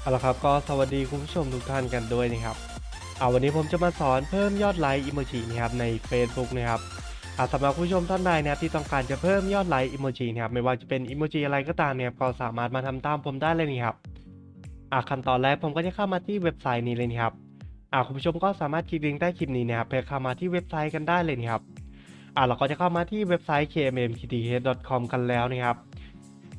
เอาละครับก็สวัสดีคุณผู้ชมทุกท่านกันด้วยนะครับเอาวันนี้ผมจะมาสอนเพิ่มยอดไลค์อิโมจินะครับใน Facebook นะครับอาสำหรับคุณผู้ชมท่านใดนะครับที่ต้องการจะเพิ่มยอดไลค์อิโมจินะครับไม่ว่าจะเป็นอิโมจิอะไรก็ตามเนี่ยก็สามารถมาทำตามผมได้เลยนี่ครับอ่าขั้นตอนแรกผมก็จะเข้ามาที่เว็บไซต์นี้เลยนะครับอ่าคุณผู้ชมก็สามารถคลิกลิงก์ใต้คลิปนี้นะครับเพื่อเข้ามาที่เว็บไซต์กันได้เลยนี่ครับอ่าเราก็จะเข้ามาที่เว็บไซต์ kmmkth.com กันแล้วนะครับ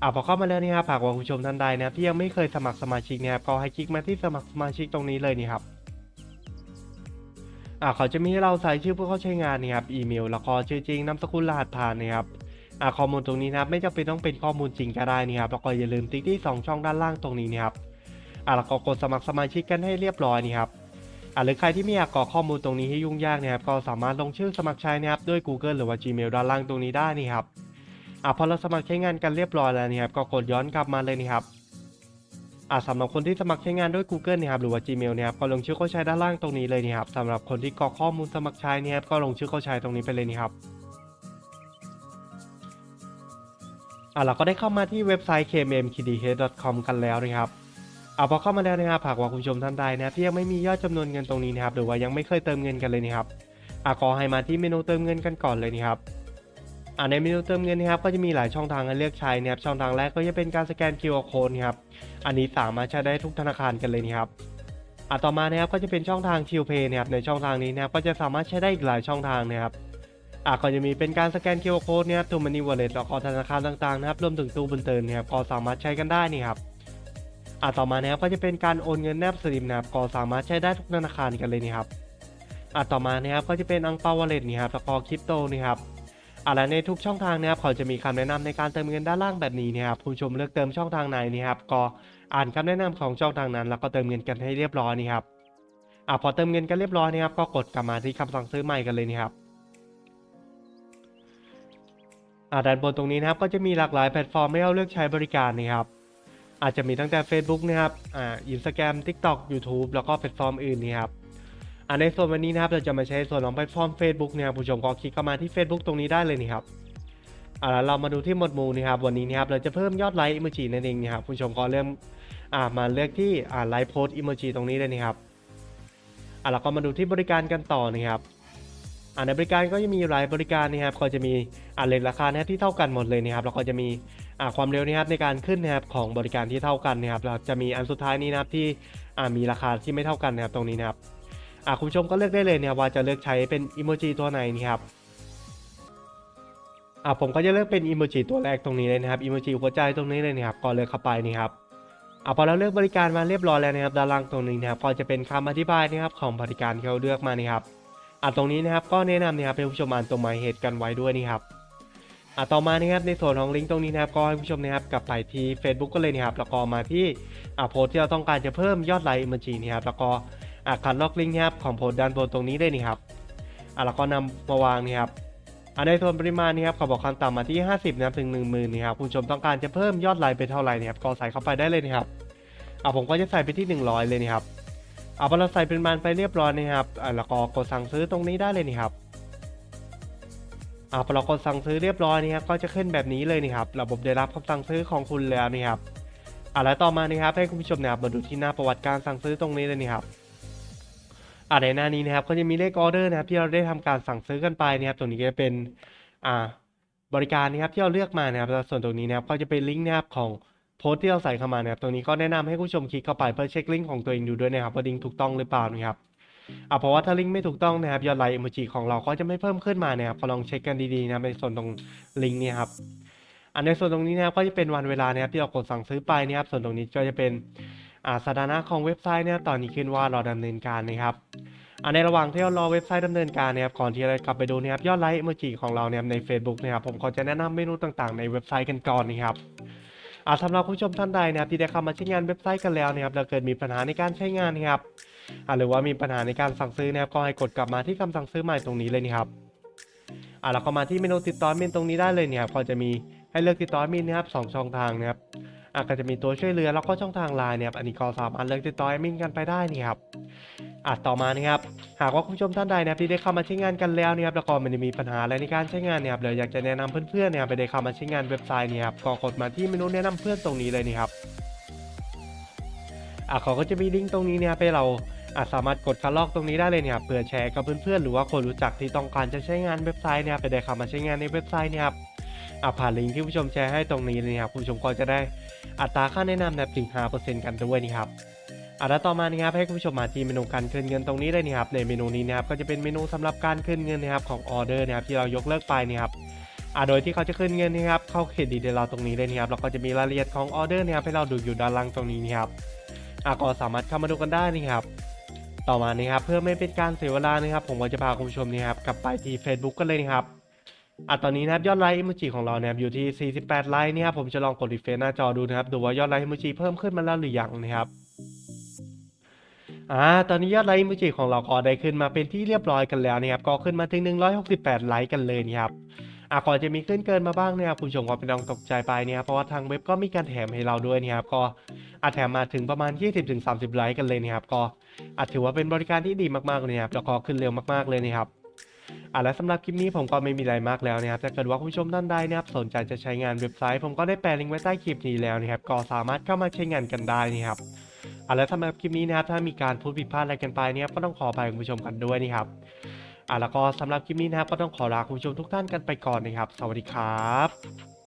อ่าพอเข้ามาแล้วนี่ครับหากว่าคุณผู้ชมท่านใดนะครับที่ยังไม่เคยสมัครสมาชิกเนะครับก็ให้คลิกมาที่สมัครสมาชิกตรงนี้เลยนี่ครับอ่าเขาจะมีให้เราใส่ชื่อผู้เข้าใช้งานนี่ครับอีเมลแล้วก็ชื่อจริงนามสกุลรหัสผ่านนะครับอ่าข้อมูลตรงนี้นะครับไม่จำเป็นต้องเป็นข้อมูลจริงก็ได้นี่ครับแล้วก็อย่าลืมติ๊กที่สองช่องด้านล่างตรงนี้นะครับอ่าแล้วก็กดสมัครสมาชิกกันให้เรียบร้อยนี่ครับอ่าหรือใครที่ไม่อยากกรอกข้อมูลตรงนี้ให้ยุ่งยากนะครับก็สามารถลงชื่อสมัครใช้นะครับด้วย Google หรือว่า Gmail ด้านล่างตรงนี้ได้นี่ครับ อะพอเราสมัครใช้งานกันเรียบร้อยแล้วนี่ครับก็กดย้อนกลับมาเลยนี่ครับอะสำหรับคนที่สมัครใช้งานด้วย Google นะครับหรือว่า Gmail นี่ยครับก็ลงชื่อเข้าใช้ด้านล่างตรงนี้เลยนี่ครับสำหรับคนที่กรอกข้อมูลสมัครใช้นี่ครับก็ลงชื่อเข้าใช้ตรงนี้ไปเลยนี่ครับอะเราก็ได้เข้ามาที่เว็บไซต์ kmmkdh.com กันแล้วนะครับอะพอเข้ามาแล้วนะครับหากว่าคุณผู้ชมท่านใดนะที่ยังไม่มียอดจำนวนเงินตรงนี้นะครับหรือว่ายังไม่เคยเติมเงินกันเลยนะครับอะก็ให้มาที่เมนูเติมเงินกันก่อนเลยนี่ครับ อ่าในเมนูเติมเงินนะครับก็จะมีหลายช่องทางให้เลือกใช้นะครับช่องทางแรกก็จะเป็นการสแกน QR code ครับอันนี้สามารถใช้ได้ทุกธนาคารกันเลยนะครับอ่าต่อมานะครับก็จะเป็นช่องทาง q p a y นะครับในช่องทางนี้นะครับก็จะสามารถใช้ได้อีกหลายช่องทางนะครับอ่าก็จะมีเป็นการสแกน QR code นะครับทูมันนี่วอลเล็ตแล้วก็ธนาคารต่างๆนะครับรวมถึงตู้บุญเติมนะครับก็สามารถใช้กันได้นี่ครับอ่าต่อมานะครับก็จะเป็นการโอนเงินแนบสลิมนะครับก็สามารถใช้ได้ทุกธนาคารกันเลยนี่ครับอ่าต่อมานะครับก็จะเป็นอังเปาวอลเล็ตนี่ครับแล้วก็คริปโตนี่ครับ อะและในทุกช่องทางนะครับเขาจะมีคำแนะนำในการเติมเงินด้านล่างแบบนี้นะครับผู้ชมเลือกเติมช่องทางไหนนะครับก็อ่านคำแนะนำของช่องทางนั้น แล้วก็เติมเงินกันให้เรียบร้อยนี่ครับอะพอเติมเงินกันเรียบร้อยนะครับ ก็กดกลับมาที่คำสั่งซื้อใหม่กันเลยนี่ครับอะด้านบนตรงนี้นะครับก็จะมีหลากหลายแพลตฟอร์มให้เราเลือกใช้บริการนะครับ อาจจะมีตั้งแต่ Facebook นะครับอ่า Instagram TikTok YouTube แล้วก็แพลตฟอร์มอื่นนี่ครับ อ่าในส่วนวันนี้นะครับเราจะมาใช้ส่วนของแพลตฟอร์ม Facebook เนี่ยครับผู้ชมก็คลิกเข้ามาที่ Facebook ตรงนี้ได้เลยนี่ครับอ่าแล้วเรามาดูที่หมวดหมู่นะครับวันนี้นะครับเราจะเพิ่มยอดไลค์อิโมจินั่นเองนะครับผู้ชมก็เริ่มอ่ามาเลือกที่อ่าไลค์โพสอิโมจิตรงนี้เลยนี่ครับอ่าเราก็มาดูที่บริการกันต่อนะครับอ่าในบริการก็จะมีหลายบริการนะครับก็จะมีอ่าเลทราคานะครับที่เท่ากันหมดเลยนะครับแล้วก็จะมีอ่าความเร็วนะครับในการขึ้นนะครับของบริการที่เท่ากันนะครับเราจะมีอันสุดท้ายนี้นะครับที่อ่ามีราคาที่ไม่เท่ากันนะครับตรงนี้นะครับ อะคุณผู้ชมก็เลือกได้เลยเนี่ยว่าจะเลือกใช้เป็นอิโมจิตัวไหนนี่ครับอะผมก็จะเลือกเป็นอิโมจิตัวแรกตรงนี้เลยนะครับอิโมจิหัวใจตรงนี้เลยนะครับก็เลือกเข้าไปนี่ครับอะพอเราเลือกบริการมาเรียบร้อยแล้วนะครับด้านล่างตรงนี้นะครับก็จะเป็นคำอธิบายนะครับของบริการที่เราเลือกมานี่ครับอะตรงนี้นะครับก็แนะนำนะครับให้ผู้ชมอ่านตัวหมายเหตุกันไว้ด้วยนี่ครับอะต่อมานะครับในส่วนของลิงก์ตรงนี้นะครับก็ให้ผู้ชมนะครับกลับไปที่ Facebook ก็เลยนะครับแล้วก็มาที่อะโพสที่เราต้องการจะเพิ่มยอดไลค์อิโมจินี่ครับแล้วก็ อะคัดล็อกลิงก์ครับของโพสต์ด้านบนตรงนี้ได้นี่ครับอะแล้วก็นำมาวางนี่ครับอะในส่วนปริมาณนี่ครับเขาบอกขั้นต่ำมาที่ 50นะครับถึง1 0,000นี่ครับคุณชมต้องการจะเพิ่มยอดไลค์ไปเท่าไหร่นี่ครับก็ใส่เข้าไปได้เลยนะครับอะผมก็จะใส่ไปที่ 100 เลยนี่ครับอะพอเราใส่ปริมาณไปเรียบร้อยนะครับอะแล้วก็กดสั่งซื้อตรงนี้ได้เลยนี่ครับอะพอเรากดสั่งซื้อเรียบร้อยนี่ครับก็จะขึ้นแบบนี้เลยนี่ครับระบบได้รับคำสั่งซื้อของคุณแล้วนี่ครับอะแล้วต่อมานี่ครับให้คุณผู้ชมนะครับมาดูที่หน้าประวัติการสั่งซื้อตรงนี้เลยนี่ครับ อ่าในหน้านี้นะครับก็จะมีเลขออเดอร์นะครับที่เราได้ทำการสั่งซื้อกันไปนะครับตรงนี้ก็จะเป็นอ่าบริการนะครับที่เราเลือกมานะครับส่วนตรงนี้นะครับก็จะเป็นลิงก์นะครับของโพสต์ที่เราใส่เข้ามานะครับตรงนี้ก็แนะนำให้ผู้ชมคลิกเข้าไปเพื่อเช็คลิงก์ของตัวเองดูด้วยนะครับว่าลิงก์ถูกต้องหรือเปล่านะครับอ่าเพราะว่าถ้าลิงก์ไม่ถูกต้องนะครับยอดไลค์อิโมจิของเราก็จะไม่เพิ่มขึ้นมานะครับก็ลองเช็คกันดีๆนะในส่วนตรงลิงก์นี้ครับอันในส่วนตรงนี้นะครับก็จะเป็นวันเวลานะครับที่เรากดสั่งซื้อไปนะครับส่วนตรงนี้ก็จะเป็น อ่าสถานะของเว็บไซต์เนี่ยตอนนี้ขึ้นว่ารอดำเนินการนะครับอ่าในระหว่างที่เรารอเว็บไซต์ดำเนินการนะครับก่อนที่เราจะกลับไปดูนะครับยอดไลค์อิโมจิของเราเนี่ยใน Facebook นะครับผมก็จะแนะนำเมนูต่างๆ ในเว็บไซต์กันก่อนนะครับอ่าสำหรับผู้ชมท่านใดนะครับที่ได้เข้ามาใช้งานเว็บไซต์กันแล้วนะครับแล้วเกิดมีปัญหาในการใช้งานนะครับอ่าหรือว่ามีปัญหาในการสั่งซื้อนะครับก็ให้กดกลับมาที่คำสั่งซื้อใหม่ตรงนี้เลยนะครับอ่าแล้วก็มาที่เมนูติดต่อแอดมินตรงนี้ได้เลยเนี่ยครับก็จะมีให้เลือกติดต่อแอดมินนะครับสองช่องทางนะครับ อ่าก็จะมีตัวช่วยเหลือแล้วก็ช่องทางไลน์เนี่ยอันนี้ก็สามารถเลือกติดต่อแอดมินกันไปได้นี่ครับอะต่อมานะครับหากว่าคุณผู้ชมท่านใดนะครับที่ได้เข้ามาใช้งานกันแล้วนะครับแล้วก็ไม่ได้มีปัญหาอะไรในการใช้งานเนี่ยครับเลยอยากจะแนะนำเพื่อนๆเนี่ยไปได้เข้ามาใช้งานเว็บไซต์เนี่ยครับก็กดมาที่เมนูแนะนำเพื่อนตรงนี้เลยนี่ครับอะเขาก็จะมีลิงก์ตรงนี้เนี่ยให้เราอะสามารถกดคัดลอกตรงนี้ได้เลยเนี่ยเพื่อแชร์กับเพื่อนๆหรือว่าคนรู้จักที่ต้องการจะใช้งานเว็บไซต์เนี่ยไปได้เข้ามาใช้งานในเว็บไซต์เนี่ยครับ อะผ่านลิงก์ที่ผู้ชมแชร์ให้ตรงนี้เลยนะครับผู้ชมก็จะได้อัตราค่าแนะนำแบบถึง5%กันด้วยนี่ครับอะแล้วต่อมานะครับให้คุณผู้ชมมาที่เมนูการคืนเงินตรงนี้เลยนะครับในเมนูนี้นะครับก็จะเป็นเมนูสำหรับการคืนเงินนะครับของออเดอร์นะครับที่เรายกเลิกไปนะครับอ่าโดยที่เขาจะขึ้นเงินนะครับเข้าเครดิตเราตรงนี้เลยนะครับแล้วก็จะมีรายละเอียดของออเดอร์นะครับให้เราดูอยู่ด้านล่างตรงนี้นะครับอ่าก็สามารถเข้ามาดูกันได้นะครับต่อมานะครับเพื่อไม่เป็นการเสียเวลานะครับผมก็จะพาคุณผู้ชมนะครับกลับไปที่ Facebook กันเลยนะครับ อะตอนนี้นะครับยอดไลค์อิโมจิของเรานะครับอยู่ที่ 48 ไลค์เนะครับผมจะลองกดรีเฟรชหน้าจอดูนะครับดูว่ายอดไลค์อิโมจิเพิ่มขึ้นมาแล้วหรือยังนะครับอ่าตอนนี้ยอดไลค์อิโมจิของเราก็ได้ขึ้นมาเป็นที่เรียบร้อยกันแล้วนะครับก็ขึ้นมาถึง 168 ไลค์กันเลยนะครับอะก่อนจะมีขึ้นเกินมาบ้างเนี่ยครับคุณผู้ชมก็ไม่ต้องตกใจไปเนี่ยครับเพราะว่าทางเว็บก็มีการแถมให้เราด้วยเนี่ยครับก็อาจแถมมาถึงประมาณ 20-30 ไลค์กันเลยนะครับก็อาจถือว่าเป็นบริการที่ดีมากๆเลยนะครับแล้วก็ขึ้นเร็วมากๆเลยนะครับ อะและสำหรับคลิปนี้ผมก็ไม่มีอะไรมากแล้วนะครับถ้าเกิดว่าคุณผู้ชมท่านใดนะครับสนใจจะใช้งานเว็บไซต์ ผมก็ได้แปะลิงก์ไว้ใต้คลิปนี้แล้วนะครับก็สามารถเข้ามาใช้งานกันได้นะครับอะและสำหรับคลิปนี้นะครับถ้ามีการพูดผิดพลาดอะไรกันไปเนี่ยก็ต้องขออภัยคุณผู้ชมกันด้วยนะครับอะแล้วก็สำหรับคลิปนี้นะครับก็ต้องขอลาคุณผู้ชมทุกท่านกันไปก่อนนะครับ สวัสดีครับ